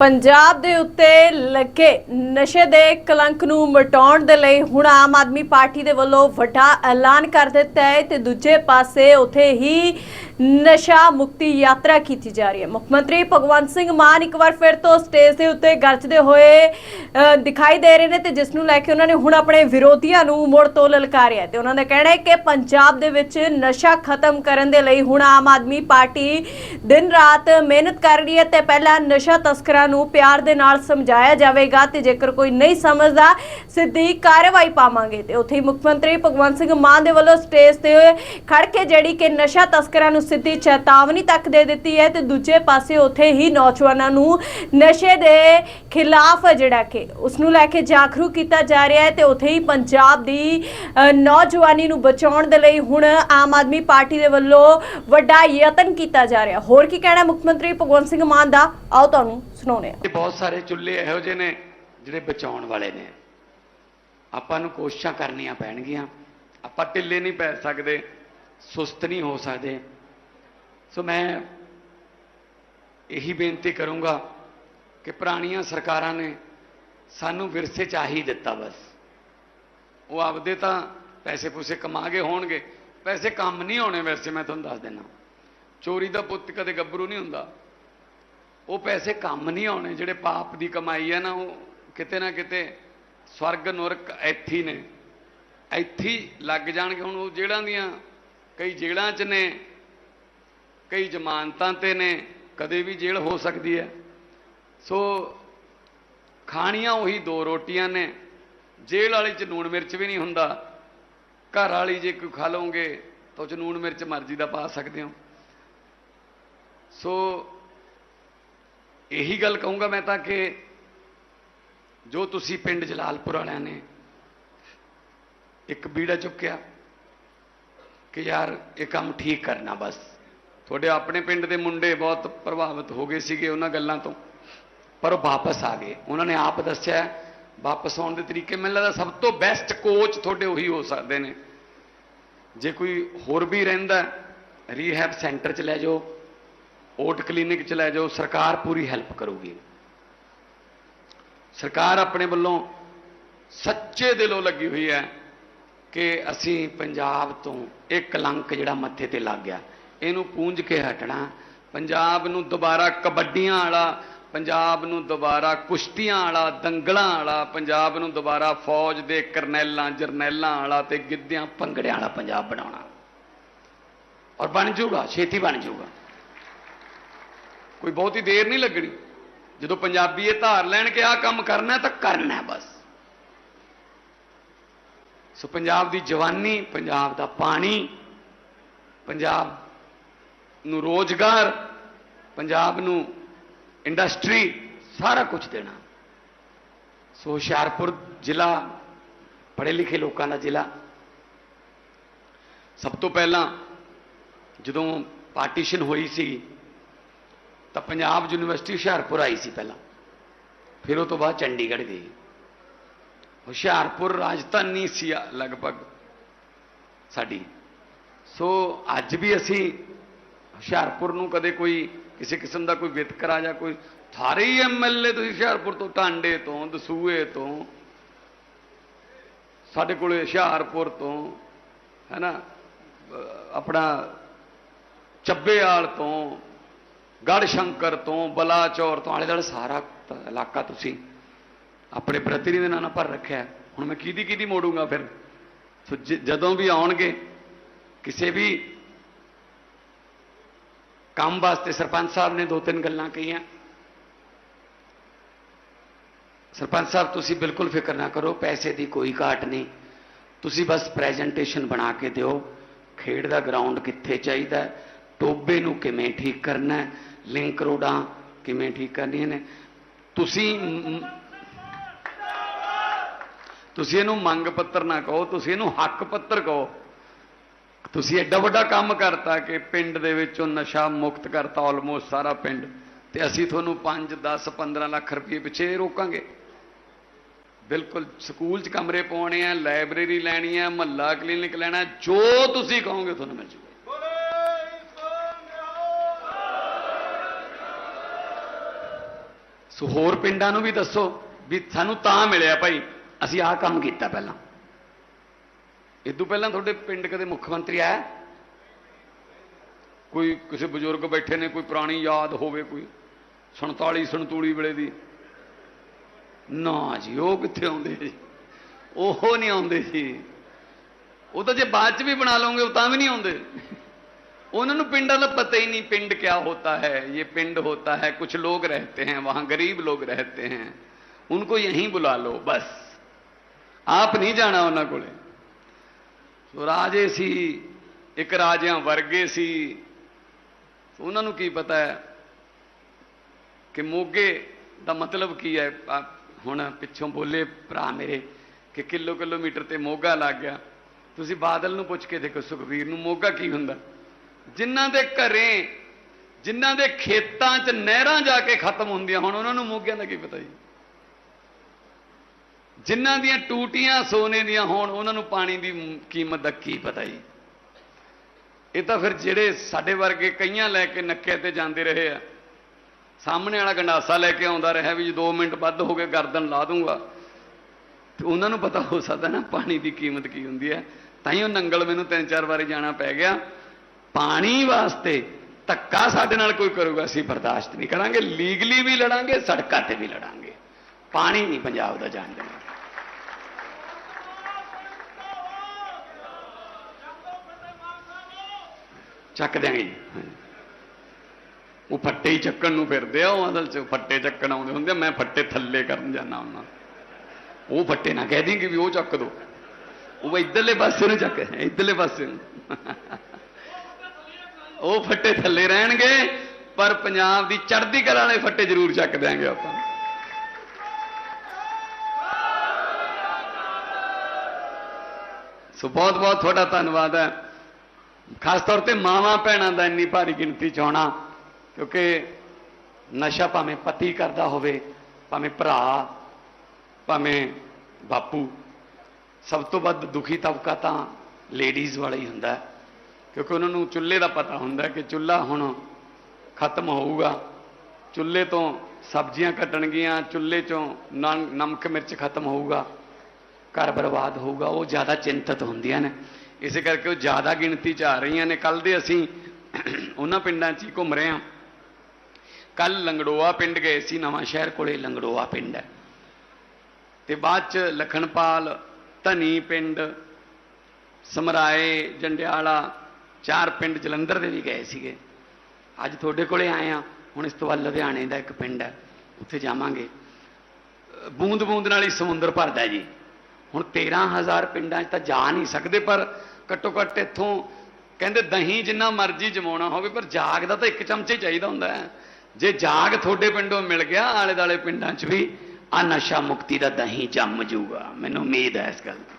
ਪੰਜਾਬ ਦੇ ਉੱਤੇ ਲੱਗੇ ਨਸ਼ੇ ਦੇ ਕਲੰਕ ਨੂੰ ਮਿਟਾਉਣ ਦੇ ਲਈ ਹੁਣ ਆਮ ਆਦਮੀ ਪਾਰਟੀ ਦੇ ਵੱਲੋਂ ਵੱਡਾ ਐਲਾਨ ਕਰ ਦਿੱਤਾ ਹੈ ਤੇ ਦੂਜੇ ਪਾਸੇ ਉਥੇ ਹੀ ਨਸ਼ਾ ਮੁਕਤੀ ਯਾਤਰਾ ਕੀਤੀ ਜਾ ਰਹੀ ਹੈ। ਮੁੱਖ ਮੰਤਰੀ ਭਗਵੰਤ ਸਿੰਘ ਮਾਨ ਇੱਕ ਵਾਰ ਫਿਰ ਤੋਂ ਸਟੇਜ ਦੇ ਉੱਤੇ ਗਰਜਦੇ ਹੋਏ ਦਿਖਾਈ ਦੇ ਰਹੇ ਨੇ ਤੇ ਜਿਸ ਨੂੰ ਲੈ ਕੇ ਉਹਨਾਂ ਨੇ ਹੁਣ ਆਪਣੇ ਵਿਰੋਧੀਆਂ ਨੂੰ ਮੁੜ ਤੋਂ ਲਲਕਾਰਿਆ ਤੇ ਉਹਨਾਂ ਦਾ ਕਹਿਣਾ ਹੈ ਕਿ ਪੰਜਾਬ ਦੇ ਵਿੱਚ ਨਸ਼ਾ ਖਤਮ ਕਰਨ ਦੇ ਲਈ ਹੁਣ ਆਮ ਆਦਮੀ ਪਾਰਟੀ ਦਿਨ ਰਾਤ ਮਿਹਨਤ ਕਰ ਰਹੀ ਹੈ ਤੇ ਪਹਿਲਾਂ ਨਸ਼ਾ ਤਸਕਰਾਂ ਨੂੰ ਪਿਆਰ ਦੇ ਨਾਲ ਸਮਝਾਇਆ ਜਾਵੇਗਾ ਤੇ ਜੇਕਰ ਕੋਈ ਨਹੀਂ ਸਮਝਦਾ, ਸਿੱਧੀ ਕਾਰਵਾਈ ਪਾਵਾਂਗੇ। ਤੇ ਉੱਥੇ ਹੀ ਮੁੱਖ ਮੰਤਰੀ ਭਗਵੰਤ ਸਿੰਘ ਮਾਨ ਦੇ ਵੱਲੋਂ ਸਟੇਜ ਤੇ ਖੜ ਕੇ ਜਿਹੜੀ ਕਿ ਨਸ਼ਾ ਤਸਕਰਾਂ ਨੂੰ ਸਿੱਧੀ ਚੇਤਾਵਨੀ ਤੱਕ ਦੇ ਦਿੱਤੀ ਹੈ ਤੇ ਦੂਜੇ ਪਾਸੇ ਉੱਥੇ ਹੀ ਨੌਜਵਾਨਾਂ ਨੂੰ ਨਸ਼ੇ ਦੇ ਖਿਲਾਫ ਜਿਹੜਾ ਕਿ ਉਸ ਨੂੰ ਲੈ ਕੇ ਜਾਗਰੂਕ ਕੀਤਾ ਜਾ ਰਿਹਾ ਹੈ ਤੇ ਉੱਥੇ ਹੀ ਪੰਜਾਬ ਦੀ ਨੌਜਵਾਨੀ ਨੂੰ ਬਚਾਉਣ ਦੇ ਲਈ ਹੁਣ ਆਮ ਆਦਮੀ ਪਾਰਟੀ ਦੇ ਵੱਲੋਂ ਵੱਡਾ ਯਤਨ ਕੀਤਾ ਜਾ ਰਿਹਾ। ਹੋਰ ਕੀ ਕਹਿਣਾ ਮੁੱਖ ਮੰਤਰੀ ਭਗਵੰਤ ਸਿੰਘ ਮਾਨ ਦਾ? ਆਓ ਤੁਹਾਨੂੰ ਸੁਣਾਉਂਦੇ ਹਾਂ। ਬਹੁਤ ਸਾਰੇ ਚੁੱਲ੍ਹੇ ਇਹੋ ਜਿਹੇ ਨੇ ਜਿਹੜੇ ਬਚਾਉਣ ਵਾਲੇ ਨੇ। ਆਪਾਂ ਨੂੰ ਕੋਸ਼ਿਸ਼ਾਂ ਕਰਨੀਆਂ ਪੈਣਗੀਆਂ। ਆਪਾਂ ਢਿੱਲੇ ਨਹੀਂ ਪੈ ਸਕਦੇ, ਸੁਸਤ ਨਹੀਂ ਹੋ ਸਕਦੇ। ਸੋ ਮੈਂ ਇਹੀ ਬੇਨਤੀ ਕਰੂੰਗਾ ਕਿ ਪੁਰਾਣੀਆਂ ਸਰਕਾਰਾਂ ਨੇ ਸਾਨੂੰ ਵਿਰਸੇ ਚਾਹੀ ਦਿੱਤਾ ਬਸ। ਉਹ ਆਪਦੇ ਤਾਂ ਪੈਸੇ ਪੂਸੇ ਕਮਾ ਗਏ ਹੋਣਗੇ, ਪੈਸੇ ਕੰਮ ਨਹੀਂ ਆਉਣੇ ਵੈਸੇ ਮੈਂ ਤੁਹਾਨੂੰ ਦੱਸ ਦਿੰਦਾ। ਚੋਰੀ ਦਾ ਪੁੱਤ ਕਦੇ ਗੱਭਰੂ ਨਹੀਂ ਹੁੰਦਾ। ਉਹ ਪੈਸੇ ਕੰਮ ਨਹੀਂ ਆਉਣੇ, ਜਿਹੜੇ ਪਾਪ ਦੀ ਕਮਾਈ ਹੈ ਨਾ, ਉਹ ਕਿਤੇ ਨਾ ਕਿਤੇ ਸਵਰਗ, ਨਰਕ ਇੱਥੀ ਨੇ। ਇੱਥੇ ਲੱਗ ਜਾਣਗੇ। ਹੁਣ ਉਹ ਜੇਲ੍ਹਾਂ ਦੀਆਂ ਕਈ ਜੇਲ੍ਹਾਂ 'ਚ ਨੇ ਕਈ ਜ਼ਮਾਨਤਾਂ ਤੇ ਨੇ, ਕਦੇ ਵੀ ਜੇਲ੍ਹ ਹੋ ਸਕਦੀ ਹੈ। ਸੋ ਖਾਣੀਆਂ ਉਹੀ ਦੋ ਰੋਟੀਆਂ ਨੇ। ਜੇਲ੍ਹ ਵਾਲੀ 'ਚ ਨੂਣ ਮਿਰਚ ਵੀ ਨਹੀਂ ਹੁੰਦਾ। ਘਰ ਵਾਲੀ ਜੇ ਕੋਈ ਖਾ ਲਓਗੇ, ਤਾਂ ਉਹ 'ਚ ਨੂਣ ਮਿਰਚ ਮਰਜ਼ੀ ਦਾ ਪਾ ਸਕਦੇ ਹੋ। ਸੋ ਇਹੀ ਗੱਲ ਕਹੂੰਗਾ ਮੈਂ ਤਾਂ ਕਿ ਜੋ ਤੁਸੀਂ ਪਿੰਡ ਜਲਾਲਪੁਰ ਵਾਲਿਆਂ ਨੇ ਇੱਕ ਬੀੜਾ ਚੁੱਕਿਆ ਕਿ ਯਾਰ ਇਹ ਕੰਮ ਠੀਕ ਕਰਨਾ ਬਸ। ਤੁਹਾਡੇ ਆਪਣੇ ਪਿੰਡ ਦੇ ਮੁੰਡੇ ਬਹੁਤ ਪ੍ਰਭਾਵਿਤ ਹੋ ਗਏ ਸੀਗੇ ਉਹਨਾਂ ਗੱਲਾਂ ਤੋਂ। ਪਰ ਉਹ ਵਾਪਸ ਆ ਗਏ। ਉਹਨਾਂ ਨੇ ਆਪ ਦੱਸਿਆ, ਵਾਪਸ ਆਉਣ ਦੇ ਤਰੀਕੇ ਮੈਨੂੰ ਲੱਗਦਾ ਸਭ ਤੋਂ ਬੈਸਟ ਕੋਚ ਤੁਹਾਡੇ ਉਹੀ ਹੋ ਸਕਦੇ ਨੇ। ਜੇ ਕੋਈ ਹੋਰ ਵੀ ਰਹਿੰਦਾ ਰੀਹੈਬ ਸੈਂਟਰ ਚ ਲੈ ਜਾਓ ਓਟ ਕਲੀਨਿਕ ਚ ਲੈ ਜਾਓ, ਸਰਕਾਰ ਪੂਰੀ ਹੈਲਪ ਕਰੂਗੀ। ਸਰਕਾਰ ਆਪਣੇ ਵੱਲੋਂ ਸੱਚੇ ਦਿਲੋਂ ਲੱਗੀ ਹੋਈ ਹੈ ਕਿ ਅਸੀਂ ਪੰਜਾਬ ਤੋਂ ਇਹ ਕਲੰਕ ਜਿਹੜਾ ਮੱਥੇ ਤੇ ਲੱਗ ਗਿਆ। ਇਹਨੂੰ ਪੂੰਝ ਕੇ ਹਟਣਾ। ਪੰਜਾਬ ਨੂੰ ਦੁਬਾਰਾ ਕਬੱਡੀਆਂ ਵਾਲਾ, ਪੰਜਾਬ ਨੂੰ ਦੁਬਾਰਾ ਕੁਸ਼ਤੀਆਂ ਵਾਲਾ, ਦੰਗਲਾਂ ਵਾਲਾ, ਪੰਜਾਬ ਨੂੰ ਦੁਬਾਰਾ ਫੌਜ ਦੇ ਕਰਨੈਲਾਂ, ਜਰਨੈਲਾਂ ਵਾਲਾ ਤੇ ਗਿੱਧਿਆਂ, ਭੰਗੜਿਆਂ ਵਾਲਾ ਪੰਜਾਬ ਬਣਾਉਣਾ। ਔਰ ਬਣ ਜਾਊਗਾ, ਛੇਤੀ ਬਣ ਜਾਊਗਾ। ਕੋਈ ਬਹੁਤੀ ਦੇਰ ਨਹੀਂ ਲੱਗਣੀ। ਜਦੋਂ ਪੰਜਾਬੀ ਇਹ ਧਾਰ ਲੈਣ ਕਿ ਆਹ ਕੰਮ ਕਰਨਾ ਤਾਂ ਕਰਨਾ ਬਸ। ਸੋ ਪੰਜਾਬ ਦੀ ਜਵਾਨੀ, ਪੰਜਾਬ ਦਾ ਪਾਣੀ, ਪੰਜਾਬ ਨੂੰ ਰੋਜ਼ਗਾਰ, ਪੰਜਾਬ ਨੂੰ ਇੰਡਸਟਰੀ, ਸਾਰਾ ਕੁਝ ਦੇਣਾ। ਸੋ ਹੁਸ਼ਿਆਰਪੁਰ ਜ਼ਿਲ੍ਹਾ, ਪੜ੍ਹੇ ਲਿਖੇ ਲੋਕਾਂ ਦਾ ਜ਼ਿਲ੍ਹਾ। ਸਭ ਤੋਂ ਪਹਿਲਾਂ ਜਦੋਂ ਪਾਰਟੀਸ਼ਨ ਹੋਈ ਸੀ, ਤਾਂ ਪੰਜਾਬ ਯੂਨੀਵਰਸਿਟੀ ਹੁਸ਼ਿਆਰਪੁਰ ਆਈ ਸੀ ਪਹਿਲਾਂ। ਫਿਰ ਉਹ ਤੋਂ ਬਾਅਦ ਚੰਡੀਗੜ੍ਹ ਗਈ। ਹੁਸ਼ਿਆਰਪੁਰ ਰਾਜਧਾਨੀ ਸੀ ਲਗਭਗ ਸਾਡੀ। ਸੋ ਅੱਜ ਵੀ ਅਸੀਂ ਹੁਸ਼ਿਆਰਪੁਰ ਨੂੰ ਕਦੇ ਕੋਈ ਕਿਸੇ ਕਿਸਮ ਦਾ ਕੋਈ ਵਿਤਕਰਾ ਜਾਂ ਕੋਈ ਸਾਰੇ ਹੀ ਐਮਐਲਏ ਤੁਸੀਂ ਹੁਸ਼ਿਆਰਪੁਰ ਤੋਂ, ਟਾਂਡੇ ਤੋਂ, ਦਸੂਏ ਤੋਂ, ਸਾਡੇ ਕੋਲੇ ਹੁਸ਼ਿਆਰਪੁਰ ਤੋਂ, ਹੈਨਾ, ਅਹ ਆਪਣਾ ਚੱਬੇਆਲ ਤੋਂ ਗੜ ਸ਼ੰਕਰ ਤੋਂ, ਬਲਾਚੌਰ ਤੋਂ, ਆਲੇ ਦੁਆਲੇ ਸਾਰਾ ਇਲਾਕਾ ਤੁਸੀਂ ਆਪਣੇ ਪ੍ਰਤੀਨਿਧੀ ਨਾਲ ਭਰ ਰੱਖਿਆ। ਹੁਣ ਮੈਂ ਕਿਹਦੀ ਕਿਹਦੀ ਮੋੜੂੰਗਾ ਫਿਰ? ਸੋ ਜਦੋਂ ਵੀ ਆਉਣਗੇ, ਕਿਸੇ ਵੀ ਕੰਮ ਵਾਸਤੇ ਸਰਪੰਚ ਸਾਹਿਬ ਨੇ ਦੋ ਤਿੰਨ ਗੱਲਾਂ ਕਹੀਆਂ। ਸਰਪੰਚ ਸਾਹਿਬ ਤੁਸੀਂ ਬਿਲਕੁਲ ਫਿਕਰ ਨਾ ਕਰੋ ਪੈਸੇ ਦੀ ਕੋਈ ਘਾਟ ਨਹੀਂ। ਤੁਸੀਂ ਬਸ ਪ੍ਰੈਜੈਂਟੇਸ਼ਨ ਬਣਾ ਕੇ ਦਿਓ ਖੇਡ ਦਾ ਗਰਾਊਂਡ ਕਿੱਥੇ ਚਾਹੀਦਾ ਹੈ, ਟੋਬੇ ਨੂੰ ਕਿਵੇਂ ਠੀਕ ਕਰਨਾ ਲਿੰਕ ਰੋਡਾਂ ਕਿਵੇਂ ਠੀਕ ਕਰਨੀਆਂ ਨੇ। ਤੁਸੀਂ ਤੁਸੀਂ ਇਹਨੂੰ ਮੰਗ ਪੱਤਰ ਨਾ ਕਹੋ ਤੁਸੀਂ ਇਹਨੂੰ ਹੱਕ ਪੱਤਰ ਕਹੋ। ਤੁਸੀਂ ਐਡਾ ਵੱਡਾ ਕੰਮ ਕਰਤਾ ਕਿ ਪਿੰਡ ਦੇ ਵਿੱਚੋਂ ਨਸ਼ਾ ਮੁਕਤ ਕਰਤਾ ਆਲਮੋਸਟ ਸਾਰਾ ਪਿੰਡ। ਤੇ ਅਸੀਂ ਤੁਹਾਨੂੰ 5 10 15 ਲੱਖ ਰੁਪਏ ਪਿੱਛੇ ਰੋਕਾਂਗੇ। ਬਿਲਕੁਲ ਸਕੂਲ 'ਚ ਕਮਰੇ ਪਾਉਣੇ ਆ, ਲਾਇਬ੍ਰੇਰੀ ਲੈਣੀ ਆ, ਮਹੱਲਾ ਕਲੀਨਿਕ ਲੈਣਾ, ਜੋ ਤੁਸੀਂ ਕਹੋਗੇ ਤੁਹਾਨੂੰ ਮਿਲ ਜੂਗਾ। ਸੋ ਹੋਰ ਪਿੰਡਾਂ ਨੂੰ ਵੀ ਦੱਸੋ ਵੀ ਸਾਨੂੰ ਤਾਂ ਮਿਲਿਆ ਭਾਈ, ਅਸੀਂ ਆਹ ਕੰਮ ਕੀਤਾ ਪਹਿਲਾਂ। ਇਦੋਂ ਪਹਿਲਾਂ ਤੁਹਾਡੇ ਪਿੰਡ ਕਦੇ ਮੁੱਖ ਮੰਤਰੀ ਆਇਆ ਕੋਈ ਕਿਸੇ ਬਜ਼ੁਰਗ ਬੈਠੇ ਨੇ ਕੋਈ ਪੁਰਾਣੀ ਯਾਦ ਹੋਵੇ ਕੋਈ 47 ਸੰਤੂਲੀ ਵੇਲੇ ਦੀ ਨਾ ਜੀ ਉਹ ਕਿੱਥੇ ਆਉਂਦੇ ਜੀ ਉਹ ਨਹੀਂ ਆਉਂਦੇ ਸੀ ਉਹ ਤਾਂ ਜੇ ਬਾਅਦ ਚ ਵੀ ਬਣਾ ਲਓਗੇ ਉਹ ਤਾਂ ਵੀ ਨਹੀਂ ਆਉਂਦੇ उन्होंने ਨੂੰ ਪਿੰਡਾਂ ਦਾ ਪਤਾ ही नहीं पिंड क्या होता है ये पिंड होता है कुछ लोग रहते हैं वहां गरीब लोग रहते हैं उनको यहीं बुला लो बस ਆਪ ਨਹੀਂ ਜਾਣਾ ਉਹਨਾਂ ਕੋਲੇ ਸੋ ਰਾਜੇ ਸੀ, ਇੱਕ ਰਾਜਿਆਂ ਵਰਗੇ ਸੀ। ਉਹਨਾਂ ਨੂੰ ਕੀ ਪਤਾ ਹੈ ਕਿ ਮੋਗੇ ਦਾ ਮਤਲਬ ਕੀ ਹੈ? ਹੁਣ ਪਿੱਛੋਂ ਬੋਲੇ ਭਰਾ ਮੇਰੇ ਕਿ ਕਿਲੋ ਕਿਲੋਮੀਟਰ ਤੇ ਮੋਗਾ ਲੱਗ ਗਿਆ। ਤੁਸੀਂ ਬਾਦਲ ਨੂੰ ਪੁੱਛ ਕੇ ਦੇਖੋ ਸੁਖਵੀਰ ਨੂੰ ਮੋਗਾ ਕੀ ਹੁੰਦਾ? ਜਿਨ੍ਹਾਂ ਦੇ ਘਰੇ, ਜਿਨ੍ਹਾਂ ਦੇ ਖੇਤਾਂ 'ਚ ਨਹਿਰਾਂ ਜਾ ਕੇ ਖਤਮ ਹੁੰਦੀਆਂ, ਹੁਣ ਉਹਨਾਂ ਨੂੰ ਮੋਗਿਆਂ ਦਾ ਕੀ ਪਤਾ ਜੀ? ਜਿਨ੍ਹਾਂ ਦੀਆਂ ਟੂਟੀਆਂ ਸੋਨੇ ਦੀਆਂ ਹੋਣ, ਉਹਨਾਂ ਨੂੰ ਪਾਣੀ ਦੀ ਕੀਮਤ ਦਾ ਕੀ ਪਤਾ ਜੀ? ਇਹ ਤਾਂ ਫਿਰ ਜਿਹੜੇ ਸਾਡੇ ਵਰਗੇ ਕਈਆਂ ਲੈ ਕੇ ਨੱਕੇ ਤੇ ਜਾਂਦੇ ਰਹੇ ਆ, ਸਾਹਮਣੇ ਵਾਲਾ ਗੰਡਾਸਾ ਲੈ ਕੇ ਆਉਂਦਾ ਰਿਹਾ ਵੀ ਜੇ 2 ਮਿੰਟ ਵੱਧ ਹੋ ਗਏ, ਗਰਦਨ ਲਾ ਦੂੰਗਾ। ਤੇ ਉਹਨਾਂ ਨੂੰ ਪਤਾ ਹੋ ਸਕਦਾ ਨਾ ਪਾਣੀ ਦੀ ਕੀਮਤ ਕੀ ਹੁੰਦੀ ਹੈ। ਤਾਂ ਹੀ ਉਹ ਨੰਗਲ ਮੈਨੂੰ ਤਿੰਨ ਚਾਰ ਵਾਰੀ ਜਾਣਾ ਪੈ ਗਿਆ। ਪਾਣੀ ਵਾਸਤੇ ਧੱਕਾ ਸਾਡੇ ਨਾਲ ਕੋਈ ਕਰੂਗਾ, ਅਸੀਂ ਬਰਦਾਸ਼ਤ ਨਹੀਂ ਕਰਾਂਗੇ। ਲੀਗਲੀ ਵੀ ਲੜਾਂਗੇ, ਸੜਕਾਂ ਤੇ ਵੀ ਲੜਾਂਗੇ। ਪਾਣੀ ਨਹੀਂ ਪੰਜਾਬ ਦਾ ਜਾਣ ਦੇਣਾ। ਚੱਕ ਦਿਆਂਗੇ ਜੀ ਉਹ ਫੱਟੇ ਹੀ ਚੱਕਣ ਨੂੰ ਫਿਰਦੇ ਆ ਉਹ ਅਸਲ ਚ ਫੱਟੇ ਚੱਕਣ ਆਉਂਦੇ ਹੁੰਦੇ ਆ, ਮੈਂ ਫੱਟੇ ਥੱਲੇ ਕਰਨ ਜਾਂਦਾ ਹੁੰਦਾ। ਉਹ ਫੱਟੇ ਨਾ ਕਹਿ ਦੇਂਗੇ ਵੀ ਉਹ ਚੱਕ ਦੋ। ਉਹ ਇਧਰਲੇ ਪਾਸੇ ਨੂੰ ਚੱਕ ਇਧਰਲੇ ਪਾਸੇ ਨੂੰ। ਉਹ ਫੱਟੇ ਥੱਲੇ ਰਹਿਣਗੇ ਪਰ ਪੰਜਾਬ ਦੀ ਚੜ੍ਹਦੀ ਕਲਾ ਵਾਲੇ ਫੱਟੇ ਜ਼ਰੂਰ ਚੱਕ ਦਿਆਂਗੇ ਆਪਾਂ। ਸੋ ਬਹੁਤ ਬਹੁਤ ਤੁਹਾਡਾ ਧੰਨਵਾਦ ਹੈ। ਖਾਸ ਤੌਰ ਤੇ ਮਾਵਾਂ ਭੈਣਾਂ ਦਾ ਇੰਨੀ ਭਾਰੀ ਗਿਣਤੀ ਚ ਹੋਣਾ, ਕਿਉਂਕਿ ਨਸ਼ਾ ਭਾਵੇਂ ਪਤੀ ਕਰਦਾ ਹੋਵੇ, ਭਾਵੇਂ ਭਰਾ, ਭਾਵੇਂ ਬਾਪੂ, ਸਭ ਤੋਂ ਵੱਧ ਦੁਖੀ ਤਬਕਾ ਤਾਂ ਲੇਡੀਜ਼ ਵਾਲਾ ਹੀ ਹੁੰਦਾ ਹੈ। ਕਿਉਂਕਿ ਉਹਨਾਂ ਨੂੰ ਚੁੱਲ੍ਹੇ ਦਾ ਪਤਾ ਹੁੰਦਾ ਕਿ ਚੁੱਲ੍ਹਾ ਹੁਣ ਖਤਮ ਹੋਊਗਾ। ਚੁੱਲ੍ਹੇ ਤੋਂ ਸਬਜ਼ੀਆਂ ਕੱਟਣਗੀਆਂ, ਚੁੱਲ੍ਹੇ ਚੋਂ ਨਮਕ ਮਿਰਚ ਖਤਮ ਹੋਊਗਾ, ਘਰ ਬਰਬਾਦ ਹੋਊਗਾ, ਉਹ ਜ਼ਿਆਦਾ ਚਿੰਤਤ ਹੁੰਦੀਆਂ ਨੇ। ਇਸੇ ਕਰਕੇ ਉਹ ਜ਼ਿਆਦਾ ਗਿਣਤੀ 'ਚ ਆ ਰਹੀਆਂ ਨੇ। ਕੱਲ ਦੇ ਅਸੀਂ ਉਹਨਾਂ ਪਿੰਡਾਂ 'ਚ ਹੀ ਘੁੰਮ ਰਹੇ ਹਾਂ। ਕੱਲ ਲੰਗੜੋਆ ਪਿੰਡ ਗਏ ਸੀ, ਨਵਾਂ ਸ਼ਹਿਰ ਕੋਲੇ ਲੰਗੜੋਆ ਪਿੰਡ ਹੈ। ਤੇ ਬਾਅਦ 'ਚ ਲਖਣਪਾਲ ਧਨੀ ਪਿੰਡ, ਸਮਰਾਏ, ਜੰਡਿਆਲਾ, ਚਾਰ ਪਿੰਡ ਜਲੰਧਰ ਦੇ ਵੀ ਗਏ ਸੀਗੇ। ਅੱਜ ਤੁਹਾਡੇ ਕੋਲੇ ਆਏ ਆ ਹੁਣ ਇਸ ਤੋਂ ਬਾਅਦ ਲੁਧਿਆਣੇ ਦਾ ਇੱਕ ਪਿੰਡ ਹੈ। ਉੱਥੇ ਜਾਵਾਂਗੇ। ਬੂੰਦ ਬੂੰਦ ਨਾਲ ਹੀ ਸਮੁੰਦਰ ਭਰਦਾ ਜੀ। ਹੁਣ 13000 ਪਿੰਡਾਂ 'ਚ ਤਾਂ ਜਾ ਨਹੀਂ ਸਕਦੇ, ਪਰ ਘੱਟੋ ਘੱਟ ਇੱਥੋਂ ਕਹਿੰਦੇ ਦਹੀਂ ਜਿੰਨਾ ਮਰਜ਼ੀ ਜਮਾਉਣਾ ਹੋਵੇ, ਪਰ ਜਾਗ ਦਾ ਤਾਂ ਇੱਕ ਚਮਚੇ ਚਾਹੀਦਾ ਹੁੰਦਾ ਹੈ। ਜੇ ਜਾਗ ਤੁਹਾਡੇ ਪਿੰਡੋਂ ਮਿਲ ਗਿਆ ਆਲੇ ਦਾਲੇ ਪਿੰਡਾਂ 'ਚ ਵੀ ਆ ਨਸ਼ਾ ਮੁਕਤੀ ਦਾ ਦਹੀਂ ਜੰਮ ਜੂਗਾ। ਮੈਨੂੰ ਉਮੀਦ ਹੈ ਇਸ ਗੱਲ ਦੀ।